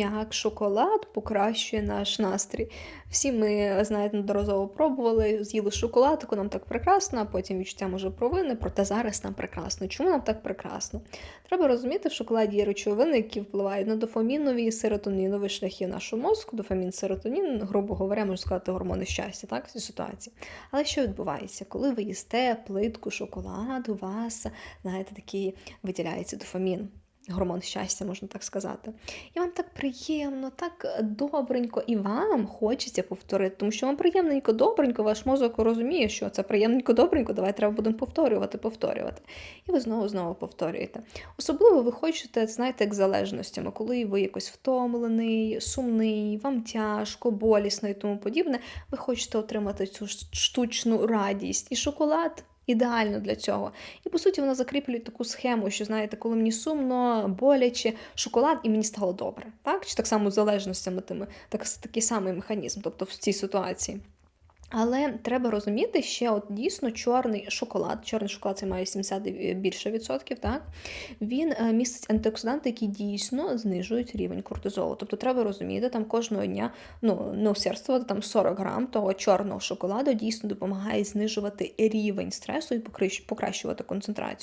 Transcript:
Як шоколад покращує наш настрій. Всі ми, знаєте, неодноразово пробували, з'їли шоколадку, нам так прекрасно, а потім відчуття може провини, проте зараз нам прекрасно. Чому нам так прекрасно? Треба розуміти, в шоколаді є речовини, які впливають на дофамінові і серотонінові шляхи нашого мозку. Дофамін, серотонін, грубо говоря, можна сказати, гормони щастя, так, в цій ситуації. Але що відбувається? Коли ви їсте плитку шоколаду, у вас, знаєте, такий виділяється дофамін. Гормон щастя, можна так сказати. І вам так приємно, так добренько, і вам хочеться повторити, тому що вам приємненько, добренько, ваш мозок розуміє, що це приємненько, добренько, давай треба будемо повторювати, повторювати. І ви знову знову повторюєте. Особливо ви хочете, знаєте, як залежностями, коли ви якось втомлений, сумний, вам тяжко, болісно і тому подібне, ви хочете отримати цю штучну радість. І шоколад ідеально для цього. І по суті вона закріплює таку схему, що знаєте, коли мені сумно, боляче, шоколад і мені стало добре. Так? Чи так само залежностями тими, так, такий самий механізм, тобто в цій ситуації. Але треба розуміти, ще от дійсно чорний шоколад. Чорний шоколад це має 70 більше відсотків. Так він е, містить антиоксиданти, які дійсно знижують рівень кортизолу. Тобто треба розуміти, там кожного дня ну не усердствувати там 40 грам того чорного шоколаду дійсно допомагає знижувати рівень стресу і покращувати концентрацію.